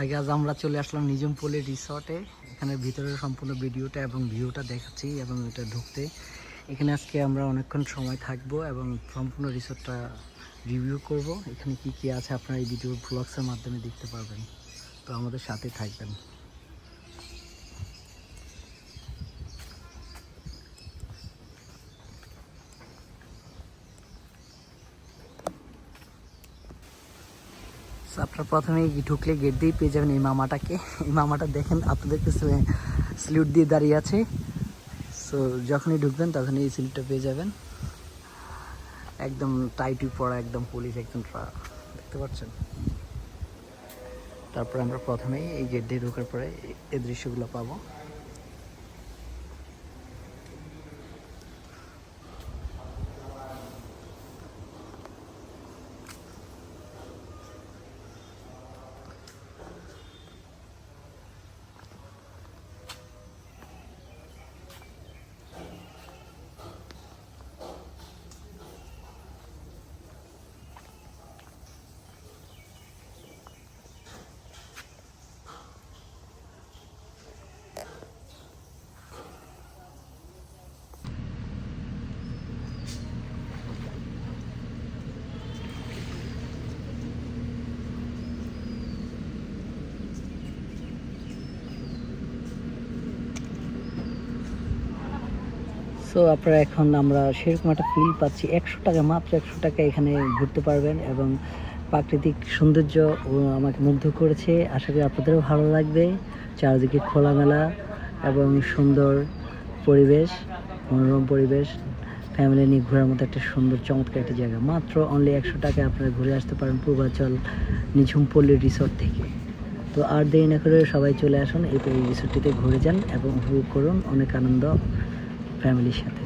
আগে আজ আমরা চলে আসলাম নিজমপল্লী রিসর্টে এখানে ভিতরে সম্পূর্ণ ভিডিওটা এবং ভিউটা দেখাচ্ছি এবং এটা ঢুকতে। এখানে আজকে আমরা অনেকক্ষণ সময় থাকব এবং সম্পূর্ণ রিসর্টটা রিভিউ করব। এখানে কি কি আছে আপনারা এই ভিডিও ব্লগসের মাধ্যমে দেখতে পারবেন। তো আমাদের সাথে থাকবেন। So, আপনারা প্রথমে ঢুকলে গেট দিয়ে পেয়ে যাবেন এই মামাটাকে। এই মামাটা দেখেন আপনাদেরকে স্লিউট দিয়ে দাঁড়িয়ে আছে। সো যখনই ঢুকবেন তখনই এই স্লিপটা পেয়ে যাবেন। একদম টাইটি পড়া একদম পুলিশ একদম দেখতে পাচ্ছেন? তারপরে আমরা প্রথমেই এই গেট দিয়ে ঢোকার পরে এই দৃশ্যগুলো পাবো। সো আপনারা এখন আমরা সেরকম একটা ফিল পাচ্ছি। একশো টাকা, মাত্র একশো টাকা এখানে ঘুরতে পারবেন এবং প্রাকৃতিক সৌন্দর্য আমাকে মুগ্ধ করেছে। আশা করি আপনাদেরও ভালো লাগবে। চারদিকে খোলামেলা এবং সুন্দর পরিবেশ, মনোরম পরিবেশ ফ্যামিলি নিয়ে ঘোরার মতো একটা সুন্দর, চমৎকার একটা জায়গা। মাত্র অনলি একশো টাকায় আপনারা ঘুরে আসতে পারেন পূর্বাচল নিঝুমপল্লী রিসোর্ট থেকে। তো আর দেরি না করে সবাই চলে আসুন, এই রিসোর্টটিতে ঘুরে যান এবং উপভোগ করুন। অনেক আনন্দ। ফ্যামিলির সাথে।